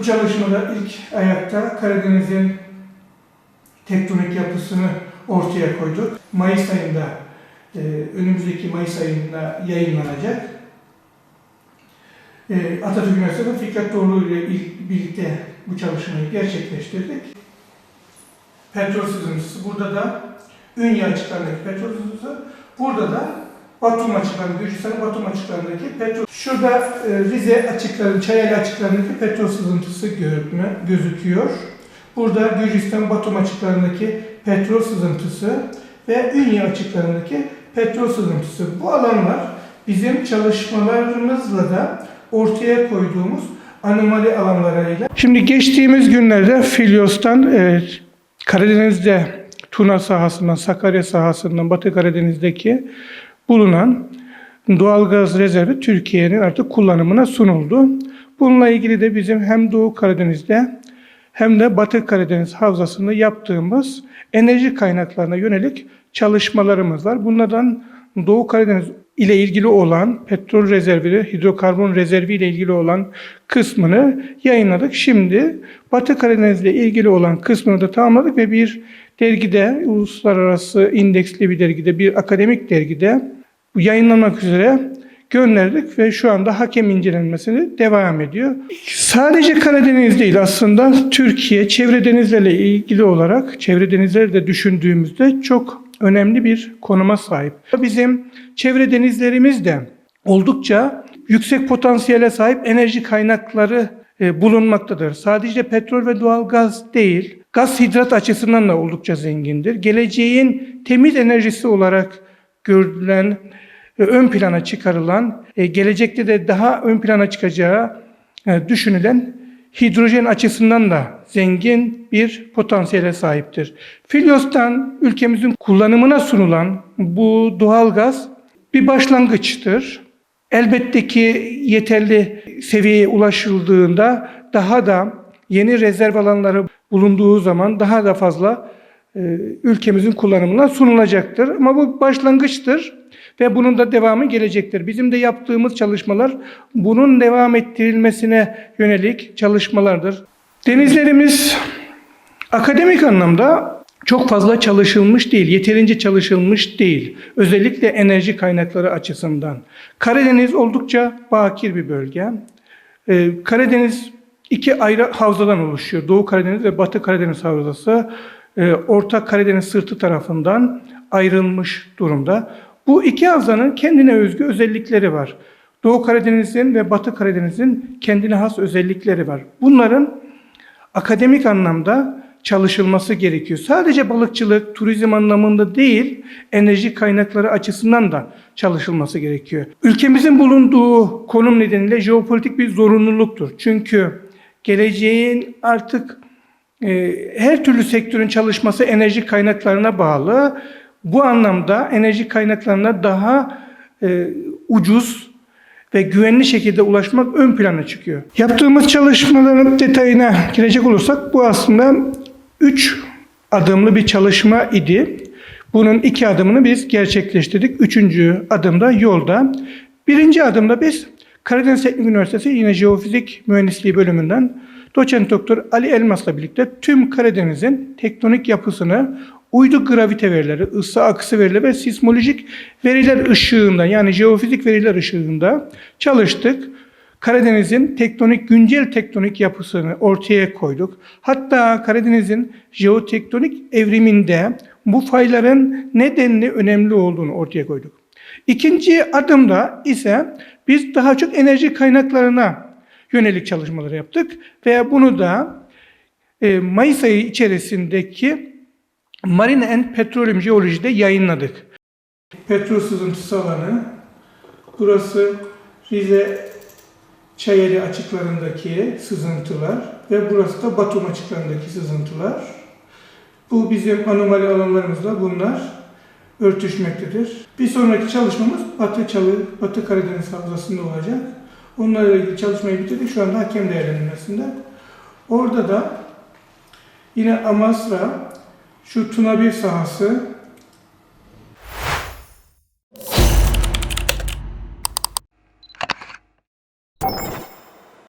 Bu çalışmada ilk ayakta Karadeniz'in tektonik yapısını ortaya koyduk. Mayıs ayında, e, önümüzdeki Mayıs ayında yayınlanacak. E, Atatürk Üniversitesi Fikret Doğru ile il- birlikte bu çalışmayı gerçekleştirdik. Petrol sızıntısı. Burada da Ünye açıklarındaki petrol sızıntısı. Burada da Batum açıklarındaki, Gürcistan Batum açıklarındaki petrol. Şurada e, Rize açıkları, Çayeli açıklarındaki petrol sızıntısı görme, gözüküyor. Burada Gürcistan Batum açıklarındaki petrol sızıntısı ve Ünye açıklarındaki petrol sızıntısı. Bu alanlar bizim çalışmalarımızla da ortaya koyduğumuz anomali alanlarıyla. Şimdi geçtiğimiz günlerde Filyos'tan e, Karadeniz'de Tuna sahasından, Sakarya sahasından, Batı Karadeniz'deki bulunan doğalgaz rezervi Türkiye'nin artık kullanımına sunuldu. Bununla ilgili de bizim hem Doğu Karadeniz'de hem de Batı Karadeniz havzasında yaptığımız enerji kaynaklarına yönelik çalışmalarımız var. Bunlardan Doğu Karadeniz ile ilgili olan petrol rezervi, hidrokarbon rezervi ile ilgili olan kısmını yayınladık. Şimdi Batı Karadeniz ile ilgili olan kısmını da tamamladık ve bir dergide, uluslararası indeksli bir dergide, bir akademik dergide yayınlanmak üzere gönderdik ve şu anda hakem incelenmesini devam ediyor. Sadece Karadeniz değil aslında Türkiye çevre denizlerle ilgili olarak çevre denizleri de düşündüğümüzde çok önemli bir konuma sahip. Bizim çevre denizlerimiz de oldukça yüksek potansiyele sahip enerji kaynakları e, bulunmaktadır. Sadece petrol ve doğal gaz değil, gaz hidrat açısından da oldukça zengindir. Geleceğin temiz enerjisi olarak görülen ön plana çıkarılan, e, gelecekte de daha ön plana çıkacağı e, düşünülen hidrojen açısından da zengin bir potansiyele sahiptir. Filyos'tan ülkemizin kullanımına sunulan bu doğal gaz bir başlangıçtır. Elbette ki yeterli seviyeye ulaşıldığında daha da yeni rezerv alanları bulunduğu zaman daha da fazla ülkemizin kullanımına sunulacaktır. Ama bu başlangıçtır ve bunun da devamı gelecektir. Bizim de yaptığımız çalışmalar bunun devam ettirilmesine yönelik çalışmalardır. Denizlerimiz akademik anlamda çok fazla çalışılmış değil, yeterince çalışılmış değil. Özellikle enerji kaynakları açısından. Karadeniz oldukça bakir bir bölge. Ee, Karadeniz iki ayrı havzadan oluşuyor. Doğu Karadeniz ve Batı Karadeniz havzası. Ee, Orta Karadeniz sırtı tarafından ayrılmış durumda. Bu iki havzanın kendine özgü özellikleri var. Doğu Karadeniz'in ve Batı Karadeniz'in kendine has özellikleri var. Bunların akademik anlamda çalışılması gerekiyor. Sadece balıkçılık, turizm anlamında değil, enerji kaynakları açısından da çalışılması gerekiyor. Ülkemizin bulunduğu konum nedeniyle jeopolitik bir zorunluluktur. Çünkü geleceğin artık e, her türlü sektörün çalışması enerji kaynaklarına bağlı. Bu anlamda enerji kaynaklarına daha e, ucuz ve güvenli şekilde ulaşmak ön plana çıkıyor. Yaptığımız çalışmaların detayına girecek olursak bu aslında üç adımlı bir çalışma idi. Bunun iki adımını biz gerçekleştirdik. Üçüncü adımda yolda. Birinci adımda biz Karadeniz Teknik Üniversitesi yine Jeofizik Mühendisliği bölümünden doçent doktor Ali Elmas'la birlikte tüm Karadeniz'in tektonik yapısını uydu gravite verileri, ısı akısı verileri ve sismolojik veriler ışığında yani jeofizik veriler ışığında çalıştık. Karadeniz'in tektonik, güncel tektonik yapısını ortaya koyduk. Hatta Karadeniz'in jeotektonik evriminde bu fayların nedenli önemli olduğunu ortaya koyduk. İkinci adımda ise biz daha çok enerji kaynaklarına yönelik çalışmalar yaptık ve bunu da e, Mayıs ayı içerisindeki Marine and Petroleum Jeology'de yayınladık. Petrol sızıntısı alanı. Burası Rize Çayeli açıklarındaki sızıntılar ve burası da Batum açıklarındaki sızıntılar. Bu bizim anomali alanlarımızla bunlar örtüşmektedir. Bir sonraki çalışmamız Batı Çalı, Batı Karadeniz Havzası'nda olacak. Onlarla ilgili çalışmayı bitirdik. Şu anda hakem değerlendirmesinde. Orada da yine Amasra, şu Tuna 1 sahası,